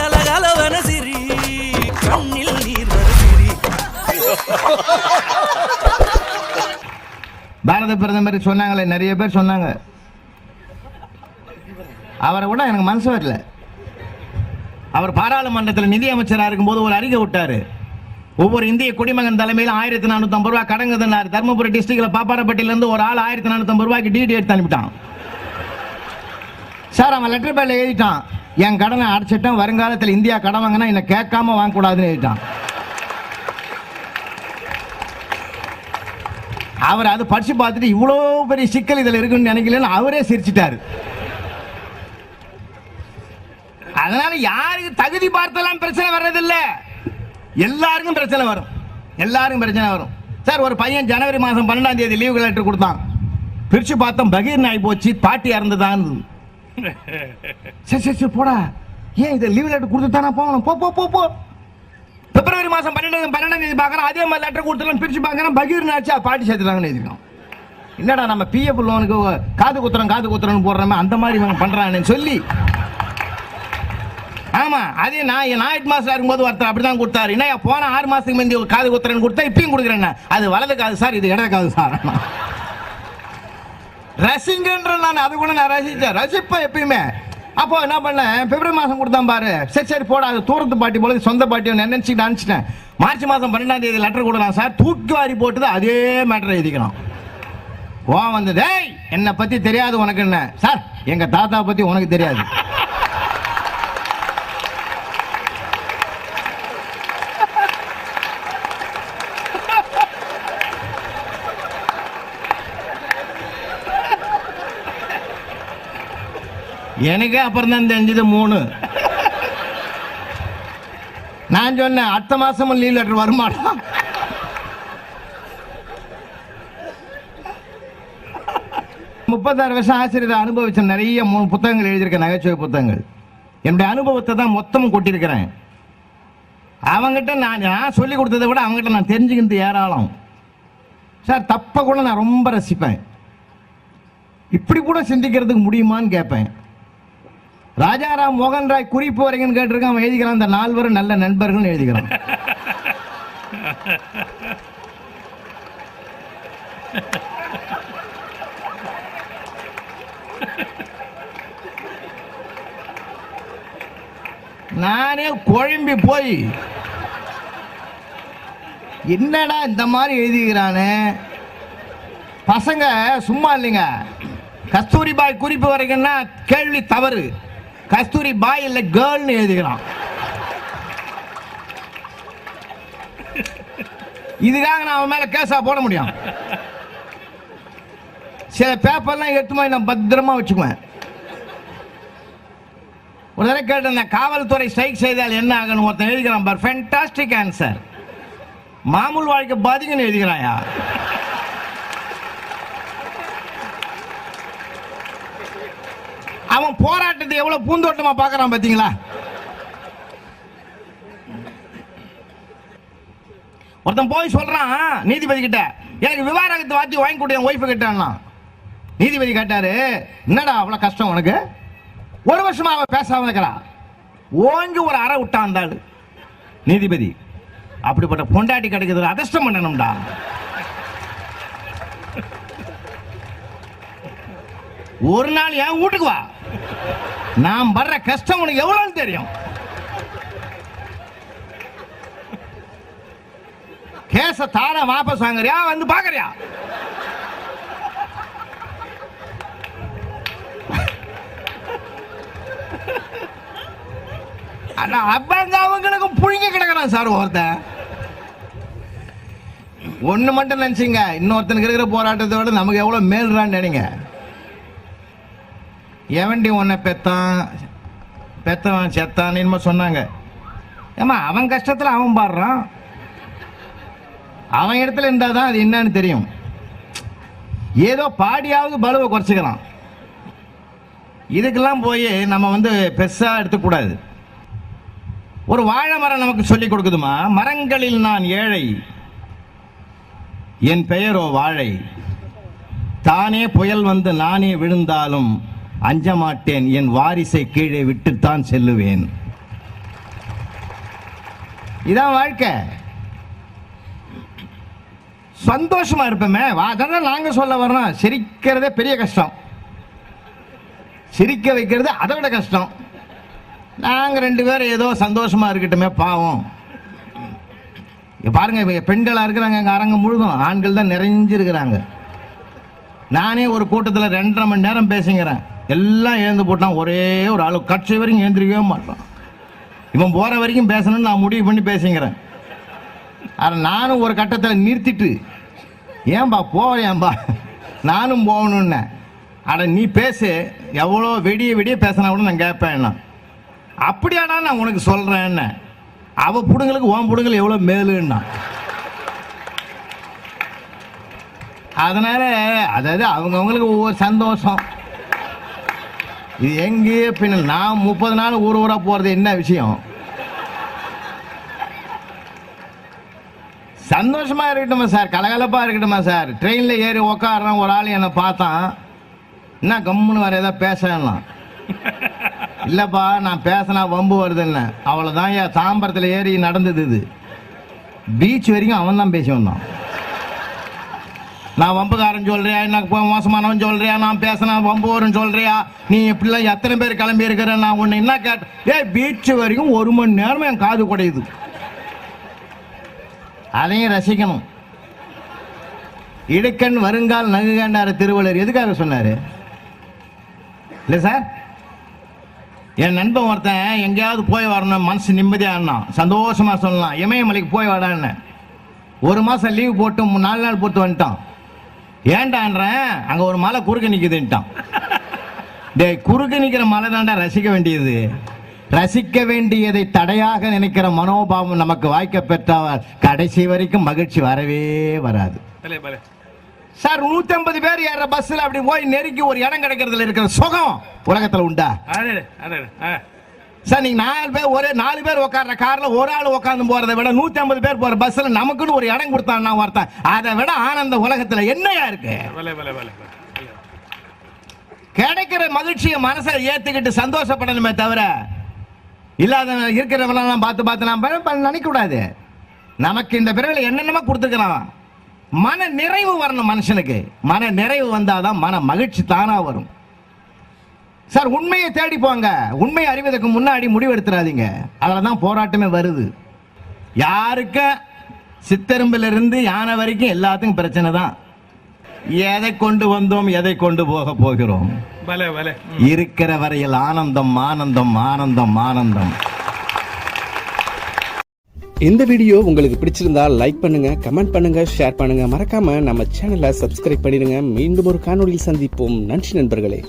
கலகலவன சிரி கண்ணில் நீர் வர சிரி. பாரத பிரதமர் சொன்னாங்களே நிறைய பேர் சொன்னாங்க. அவரை கூட எனக்கு மனசு வரல. அவர் பாராளுமன்றத்தில் நிதி அமைச்சராக இருக்கும்போது ஒரு அறிக்கை விட்டார். ஒவ்வொரு இந்திய குடிமகன் தலைமையில் ஆயிரத்தி நானூற்றம்பது ரூபா கடங்கு கடங்குதுன்னாரு. தருமபுரி டிஸ்ட்ரிக்டில் பாப்பாரப்பட்டியிலேருந்து ஒரு ஆள் ஆயிரத்தி நானூற்றம்பது ரூபாய்க்கு டிடி எடுத்து அனுப்பிட்டான். சார் அவன் லெட்டர் பேர்ல எழுதிட்டான். என் கடனை அடைச்சிட்டேன் வருங்காலத்தில் இந்தியா கடன் வாங்கினா என்னை கேட்காம வாங்கக்கூடாதுன்னு எழுதிட்டான் அவர் அது படிச்சு பார்த்துட்டு இவ்வளோ பெரிய சிக்கல் இதில் இருக்குன்னு நினைக்கலன்னு அவரே சிரிச்சிட்டாரு. அதனால யாருக்கு தகுதி பார்த்தெல்லாம் பிரச்சனை வர்றதில்ல? எல்லாருக்கும் பிரச்சனை வரும். எல்லாருக்கும் பிரச்சனை வரும். சார் ஒரு பையன் ஜனவரி மாதம் பன்னெண்டாம் தேதி லீவு லெட்டர் கொடுத்தான். பிரிச்சு பார்த்தோம் பகீர் நாய் போச்சு பாட்டி இறந்துதான் சரி சரி சரி போடா. ஏன் இது லீவ் லெட்டர் தானே போகணும்? போ போ போ போ. பிப்ரவரி மாதம் பன்னெண்டு பன்னெண்டாம் தேதி பார்க்கறோம் அதே மாதிரி லெட்டர் கொடுத்துலாம் பிரித்து பார்க்கறோம் பகீர் நாச்சா பாட்டி சேர்த்துட்டாங்கன்னு எழுதிருக்கோம் என்னடா நம்ம பிஎஃப் லோனுக்கு காது குத்துறோம் காது குத்துறோம்னு போடுறோமே அந்த மாதிரி இவங்க பண்ணுறாங்கன்னு சொல்லி. ஆமா அதே நான் நான் எட்டு மாசம் இருக்கும்போது ஒருத்தர் அப்படிதான் கொடுத்தாரு. என்ன போன ஆறு மாதத்துக்கு முந்தி காது குத்துறேன்னு கொடுத்தா இப்பயும் கொடுக்குறேன் அது வலது காது சார் இது இடது காது சார். ரசிங்கன்ற நான் அது கூட நான் ரசிச்சேன். ரசிப்பேன் எப்பயுமே. அப்போ என்ன பண்ணேன்? பிப்ரவரி மாதம் கொடுத்தான் பாரு. சரி சரி போடா. அது தூரத்து பாட்டி போல சொந்த பாட்டி நினைச்சு நினச்சிட்டேன் மார்ச் மாதம் பன்னெண்டாம் தேதி லெட்டர் கொடுக்கலாம் சார். தூக்கி வாரி போட்டுது அதே மேட்டர் எழுதிக்கணும். ஓ வந்து டேய் என்னை பற்றி தெரியாது உனக்கு என்ன? சார் எங்கள் தாத்தா பற்றி உனக்கு தெரியாது. எனக்கு அப்புறம் தான் தெரிஞ்சது மூணு. நான் சொன்னேன் அடுத்த மாசமும் லீவ் லெட்டர் வருமானம் முப்பத்தாறு வருஷம் ஆசிரியர் அனுபவிச்ச நிறைய மூணு புத்தகங்கள் எழுதியிருக்கேன் நகைச்சுவை புத்தகங்கள். என்னுடைய அனுபவத்தை தான் மொத்தமும் கொட்டியிருக்கிறேன். அவங்ககிட்ட நான் நான் சொல்லி கொடுத்ததை விட அவங்ககிட்ட நான் தெரிஞ்சுக்கிறது ஏராளம். சார் தப்பை கூட நான் ரொம்ப ரசிப்பேன். இப்படி கூட சிந்திக்கிறதுக்கு முடியுமான்னு கேட்பேன். ராஜாராம் மோகன் ராய் குறிப்பு வரைக்கும் கேட்டிருக்கான். அவன் எழுதிக்கிறான் அந்த நால்வரும் நல்ல நண்பர்கள் எழுதிக்கிறான். நானே குழம்பி போய் என்னடா இந்த மாதிரி எழுதிக்கிறானு? பசங்க சும்மா இல்லைங்க. கஸ்தூரிபாய் குறிப்பு வரைக்கும்னா கேள்வி தவறு. கஸ்தூரி பாய் இல்லை கேர்ள்னு எழுதிக்கிறான் இதுக்காக நான் அவன் மேல கேஸாக போட முடியும். சில பேப்பர்லாம் எடுத்துமா நான் பத்திரமா வச்சுக்குவேன். ஒரு தடவை கேட்டேன் காவல்துறை ஸ்ட்ரைக் செய்தால் என்ன ஆகணும்? ஒருத்தன் எழுதிக்கிறான் பார் ஃபென்டாஸ்டிக் ஆன்சர் மாமூல் வாழ்க்கை பாதிக்குன்னு எழுதிக்கிறாயா? அவன் போராட்டத்தை எவ்வளவு பூந்தோட்டமா பாக்குறான் பாத்தீங்களா? ஒருத்தன் போய் சொல்றான் நீதிபதி கிட்ட எனக்கு விவாகரத்து வாத்தி வாங்கி கொடுத்த என் ஒய்ஃபு கிட்டான்னா. நீதிபதி கேட்டாரு என்னடா அவ்வளவு கஷ்டம் உனக்கு? ஒரு வருஷமா அவ பேசாம இருக்கிறா ஓங்கி ஒரு அறை விட்டான் அந்த நீதிபதி அப்படிப்பட்ட பொண்டாட்டி கிடைக்கிறது அதிர்ஷ்டம் பண்ணணும்டா. ஒரு நாள் என் வீட்டுக்கு வா. நான் படுற கஷ்டம் உனக்கு எவ்வளவு தெரியும்? கேச தார வாபஸ் வாங்குறியா? வந்து பாக்குறியா? ஆனா அவங்க அவங்களுக்கு புழுங்கி கிடக்குறான் சார் ஒருத்தன். ஒண்ணு மட்டும் நினைச்சீங்க. இன்னொருத்தனுக்கு இருக்கிற போராட்டத்தை விட நமக்கு எவ்வளவு மேல்றான்னு நினைங்க. எவன்டி உன்னை பெத்தான் பெத்தவன் செத்தான் என்னமோ சொன்னாங்க. ஏமா அவன் கஷ்டத்தில் அவன் பாடுறான். அவன் இடத்துல இருந்தால் தான் அது என்னன்னு தெரியும். ஏதோ பாடியாவது பலுவை குறைச்சிக்கலாம் இதுக்கெல்லாம் போய் நம்ம வந்து பெருசாக எடுத்துக்கூடாது. ஒரு வாழை மரம் நமக்கு சொல்லி கொடுக்குதுமா? மரங்களில் நான் ஏழை. என் பெயரோ வாழை. தானே புயல் வந்து நானே விழுந்தாலும் அஞ்ச மாட்டேன் என் வாரிசை கீழே விட்டுத்தான் செல்லுவேன். இதான் வாழ்க்கை. சந்தோஷமா இருப்போமே. வா- அதான் நாங்க சொல்ல வர்றோம். சிரிக்கிறதே பெரிய கஷ்டம். சிரிக்க வைக்கிறது அதை விட கஷ்டம். நாங்க ரெண்டு பேரும் ஏதோ சந்தோஷமா இருக்கட்டுமே பாவம். பாருங்க இப்போ பெண்களா இருக்கிறாங்க எங்க அரங்கம் முழுதும். ஆண்கள் தான் நிறைஞ்சிருக்கிறாங்க. நானே ஒரு கூட்டத்தில் ரெண்டரை மணி நேரம் பேசுங்கிறேன். எல்லாம் ஏந்து போட்டான் ஒரே ஒரு ஆள். கட்சி வரைக்கும் ஏந்திரிக்கவே மாட்டான். இவன் போகிற வரைக்கும் பேசணும்னு நான் முடிவு பண்ணி பேசிங்கிறேன் ஆனால் நானும் ஒரு கட்டத்தில் நிறுத்திட்டு ஏன்பா போவேன்பா நானும் போகணுன்னேன் அட நீ பேசு. எவ்வளோ வெடிய வெடிய பேசினா கூட நான் கேட்பேன் அப்படியாடா நான் உனக்கு சொல்கிறேன்னு அவ புடுங்களுக்கு ஓன் புடுங்கல் எவ்வளோ மேலுன்னா. அதனால் அதாவது அவங்கவுங்களுக்கு ஒவ்வொரு சந்தோஷம். இது எங்கேயே பின்னல்? நான் முப்பது நாள் ஊர் ஊராக போகிறது என்ன விஷயம்? சந்தோஷமா இருக்கட்டுமா சார்? கலகலப்பா இருக்கட்டுமா சார்? ட்ரெயினில் ஏறி உக்காடுறேன் ஒரு ஆள் என்னை பார்த்தான். என்ன கம்முன்னு வர ஏதாவது பேசலாம் இல்லைப்பா நான் பேசினா வம்பு வருதுன்னு. அவ்வளோதான் என் தாம்பரத்தில் ஏறி நடந்தது இது. பீச் வரைக்கும் அவன் தான் பேசி வந்தான். நான் வம்புக்காரன் சொல்றியா? எனக்கு மோசமானவன் சொல்றியா? நான் பேசினா வம்பு வரும் சொல்றியா? நீ இப்படிலாம் எத்தனை பேர் கிளம்பி இருக்கிற? நான் உன்னை என்ன கேட்டேன் ஏ பீச் வரைக்கும் ஒரு மணி நேரம் என் காது குடையுது. அதையும் ரசிக்கணும். இடுக்கண் வருங்கால் நகுகண்டார திருவள்ளுவர். எதுக்காக சொன்னார்? இல்லை சார். என் நண்பன் ஒருத்தன் எங்கேயாவது போய் வரணும். மனசு நிம்மதியாகனா சந்தோஷமாக சொல்லலாம் இமயமலைக்கு போய் வரான்னு ஒரு மாதம் லீவ் போட்டு நாலு நாள் பொறுத்து வந்துட்டான். ஏன்டான்றேன் அங்க ஒரு மலை குறுக்க நிக்குதுன்ட்டான். டேய் குறுக்க நிக்கிற மலை தாண்டா ரசிக்க வேண்டியது. ரசிக்க வேண்டியதை தடையாக நினைக்கிற மனோபாவம் நமக்கு வாய்க்க பெற்றால் கடைசி வரைக்கும் மகிழ்ச்சி வரவே வராது. சார் நூத்தி ஐம்பது பேர் ஏற பஸ்ல அப்படி போய் நெருக்கி ஒரு இடம் கிடைக்கிறதுல இருக்கிற சுகம் உலகத்துல உண்டா? சார் நீங்க நாலு பேர் ஒரே நாலு பேர் உட்கார்ற கார்ல ஒரு ஆள் உட்கார்ந்து போறதை விட நூத்தி ஐம்பது பேர் போற பஸ்ல நமக்குன்னு ஒரு இடம் கொடுத்தான்னா ஒருத்தன் அதை விட ஆனந்த உலகத்துல என்னையா இருக்கு? கிடைக்கிற மகிழ்ச்சியை மனசுல ஏத்துக்கிட்டு சந்தோஷப்படணுமே தவிர இல்லாத இருக்கிறவெல்லாம் பார்த்து பார்த்து நாம் ப- ப- நினைக்க கூடாது நமக்கு இந்த பிறகு என்னென்னமோ கொடுத்துக்கலாம் மன நிறைவு வரணும் மனுஷனுக்கு. மன நிறைவு வந்தாதான் மன மகிழ்ச்சி தானா வரும். சார் உண்மையை தேடி போங்க. உண்மையை அறிவதற்கு முன்னாடி முடிவெடுத்துறாதீங்க. அதில் தான் போராட்டமே வருது. யாருக்க? சித்தெரும்பிலிருந்து யானை வரைக்கும் எல்லாத்துக்கும் பிரச்சனை தான். எதை கொண்டு வந்தோம் எதை கொண்டு போக போகிறோம்? பலே பலே. இருக்கிற வரையில் ஆனந்தம் ஆனந்தம் ஆனந்தம் ஆனந்தம். இந்த வீடியோ உங்களுக்கு பிடிச்சிருந்தா லைக் பண்ணுங்க கமெண்ட் பண்ணுங்க ஷேர் பண்ணுங்க. மறக்காம நம்ம சேனலை சப்ஸ்கிரைப் பண்ணிடுங்க. மீண்டும் ஒரு காணொளியில் சந்திப்போம். நன்றி நண்பர்களே.